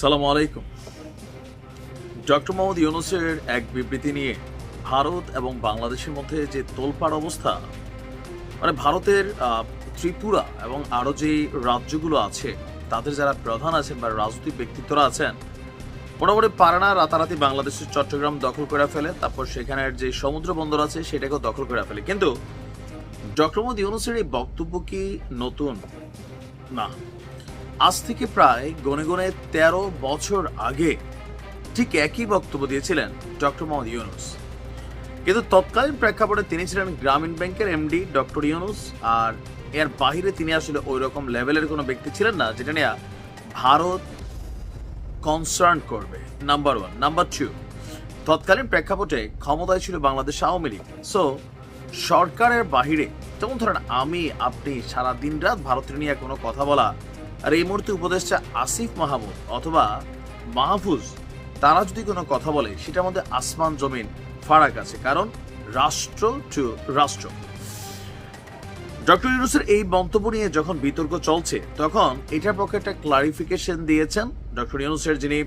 সালাম আলাইকুম। ডক্টর মোহাম্মদ ইউনুসের এক বিবৃতি নিয়ে ভারত এবং বাংলাদেশের মধ্যে যে তোলপাড় অবস্থা মানে ভারতের ত্রিপুরা এবং আরও যে রাজ্যগুলো আছে, তাদের যারা প্রধান আছেন বা রাজনৈতিক ব্যক্তিত্বরা আছেন, মোটামুটি পারানা রাতারাতি বাংলাদেশের চট্টগ্রাম দখল করে ফেলে, তারপর সেখানের যে সমুদ্র বন্দর আছে, সেটাকেও দখল করে ফেলে। কিন্তু ডক্টর মোহাম্মদ ইউনুসের এই বক্তব্য কি নতুন? না। আজ থেকে প্রায় গনে গনে তেরো বছর আগে ঠিক একই বক্তব্য দিয়েছিলেন ডক্টর মোহাম্মদ ইউনুস। কিন্তু তৎকালীন প্রেক্ষাপটে তিনি ছিলেন গ্রামীণ ব্যাংকের এমডি ডক্টর ইউনুস আর এর বাহিরে তিনি আসলে ওই রকম লেভেলের কোনো ব্যক্তি ছিলেন না, যেটা নিয়ে ভারত কনসার্ন করবে। নাম্বার ওয়ান নাম্বার টু তৎকালীন প্রেক্ষাপটে ক্ষমতায় ছিল বাংলাদেশ আওয়ামী লীগ। সো সরকারের বাহিরে, যেমন ধরেন আমি, আপনি সারা দিন রাত ভারতের নিয়ে কোনো কথা বলা আর এই মুহূর্তে উপদেষ্টা আসিফ মাহমুদ অথবা মাহফুজ, তারা যদি কোনো কথা বলে, সেটার মধ্যে আসমান জমিন ফারাক আছে। কারণ রাষ্ট্র টু রাষ্ট্র। ডক্টর ইউনুসের এই মন্তব্য নিয়ে যখন বিতর্ক চলছে, তখন এটার পক্ষে একটা ক্লারিফিকেশন দিয়েছেন ডক্টর ইউনুসের যিনি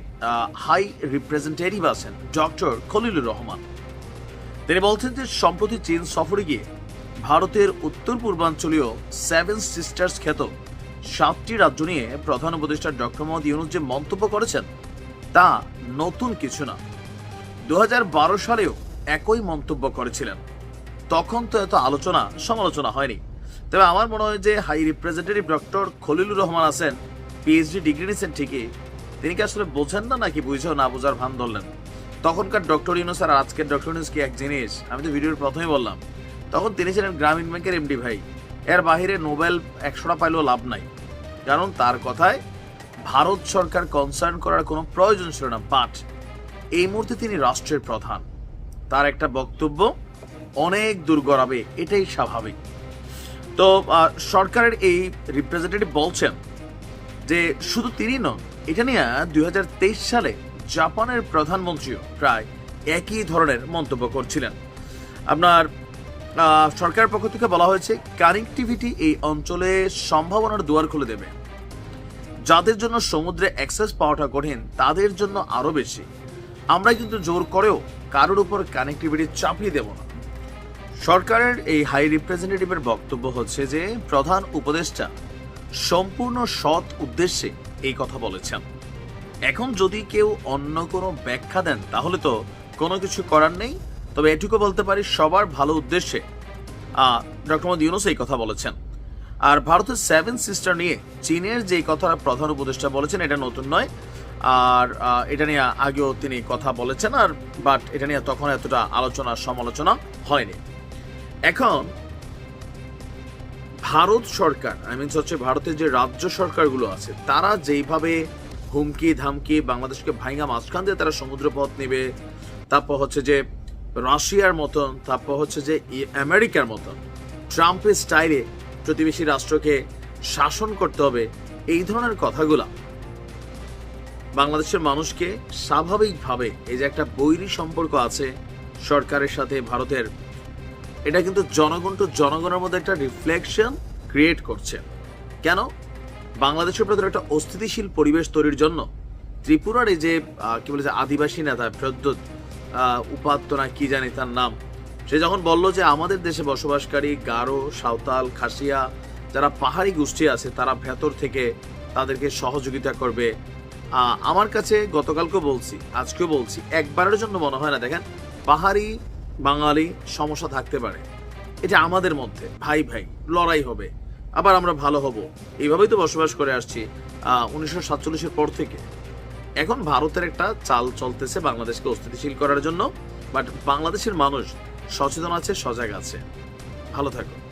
হাই রিপ্রেজেন্টেটিভ আছেন, ডক্টর খলিলুর রহমান। তিনি বলছেন যে, সম্প্রতি চীন সফরে গিয়ে ভারতের উত্তর পূর্বাঞ্চলীয় সেভেন সিস্টার্স খ্যাত সাতটি রাজ্য নিয়ে প্রধান উপদেষ্টা ডক্টর মোহাম্মদ ইউনুস যে মন্তব্য করেছেন, তা নতুন কিছু না। দু হাজার বারো সালেও একই মন্তব্য করেছিলেন। তখন তো এত আলোচনা, সমালোচনা হয়নি। তবে আমার মনে হয় যে high representative doctor Khalilur Rahman আছেন পিএইচডি ডিগ্রি নিয়েছেন ঠিকই। তিনি কি আসলে বোঝেন না নাকি বুঝেও না বোঝার ভান ধরলেন? তখনকার ডক্টর ইউনুস আর আজকের ডক্টর ইউনুস কি এক জিনিস? আমি তো ভিডিওর প্রথমেই বললাম। তখন তিনি ছিলেন গ্রামীণ ব্যাংকের এমডি ভাই। এর বাহিরে নোবেল একশোটা পাইলেও লাভ নাই। কারণ তার কথায় ভারত সরকার কনসার্ন করার কোনো প্রয়োজন ছিল না বাট এই মুহূর্তে তিনি রাষ্ট্রের প্রধান। তার একটা বক্তব্য, অনেক দূর গড়াবে এটাই স্বাভাবিক। তো সরকারের এই রিপ্রেজেন্টেটিভ বলছেন যে শুধু তিনি নন, এটা নিয়ে দু হাজার তেইশ সালে জাপানের প্রধানমন্ত্রীও প্রায় একই ধরনের মন্তব্য করছিলেন। আপনার সরকারের পক্ষ থেকে বলা হয়েছে কানেক্টিভিটি এই অঞ্চলে সম্ভাবনার দুয়ার খুলে দেবে। যাদের জন্য সমুদ্রে অ্যাক্সেস পাওয়াটা কঠিন, তাদের জন্য আরও বেশি। আমরা কিন্তু জোর করেও কারোর উপর কানেক্টিভিটি চাপিয়ে দেব না। সরকারের এই হাই রিপ্রেজেন্টেটিভের বক্তব্য হচ্ছে যে, প্রধান উপদেষ্টা সম্পূর্ণ সৎ উদ্দেশ্যে এই কথা বলেছেন। এখন যদি কেউ অন্য কোনো ব্যাখ্যা দেন, তাহলে তো কোনো কিছু করার নেই। তবে এটুকু বলতে পারি, সবার ভালো উদ্দেশ্যে ডক্টর মোহাম্মদ ইউনুস এই কথা বলেছেন। আর ভারতের সেভেন সিস্টার নিয়ে চীনের যে কথাটা প্রধান উপদেষ্টা বলেছেন, এটা নতুন নয়। আর এটা নিয়ে আগেও তিনি কথা বলেছেন, আর, বাট এটা নিয়ে তখন এতটা আলোচনা, সমালোচনা হয়নি। এখন, ভারত সরকার, আই মিনস হচ্ছে ভারতের যে রাজ্য সরকারগুলো আছে, তারা যেইভাবে হুমকি ধামকি বাংলাদেশকে ভাইঙ্গা মাঝখান দিয়ে তারা সমুদ্রপথ নেবে, তারপর হচ্ছে যে রাশিয়ার মতন, তারপর হচ্ছে যে আমেরিকার মতন, ট্রাম্পের স্টাইলে প্রতিবেশী রাষ্ট্রকে শাসন করতে হবে, এই ধরনের কথাগুলা বাংলাদেশের মানুষকে স্বাভাবিকভাবে এই যে একটা বৈরী সম্পর্ক আছে সরকারের সাথে ভারতের, এটা কিন্তু জনগণ টু জনগণের মধ্যে একটা রিফ্লেকশন ক্রিয়েট করছে। কেন? বাংলাদেশের প্রতি একটা অস্থিতিশীল পরিবেশ তৈরির জন্য ত্রিপুরার এই যে কি বলে যে আদিবাসী নেতা প্রদ্যুৎ উপাত্ত না, কি জানি তার নাম। সে যখন বলল যে আমাদের দেশে বসবাসকারী গারো, সাঁওতাল, খাসিয়া যারা পাহাড়ি গোষ্ঠী আছে, তারা ভেতর থেকে তাদেরকে সহযোগিতা করবে। আমার কাছে গতকালকেও বলছি, আজকেও বলছি, একবারের জন্য মনে হয় না, দেখেন, পাহাড়ি বাঙালি সমস্যা থাকতে পারে। এটা আমাদের মধ্যে, ভাই ভাই, লড়াই হবে, আবার আমরা ভালো হব। এইভাবেই তো বসবাস করে আসছি উনিশশো সাতচল্লিশের পর থেকে। এখন ভারতের একটা চাল চলতেছে বাংলাদেশকে অস্থিতিশীল করার জন্য বাট বাংলাদেশের মানুষ সচেতন আছে, সজাগ আছে। ভালো থাকো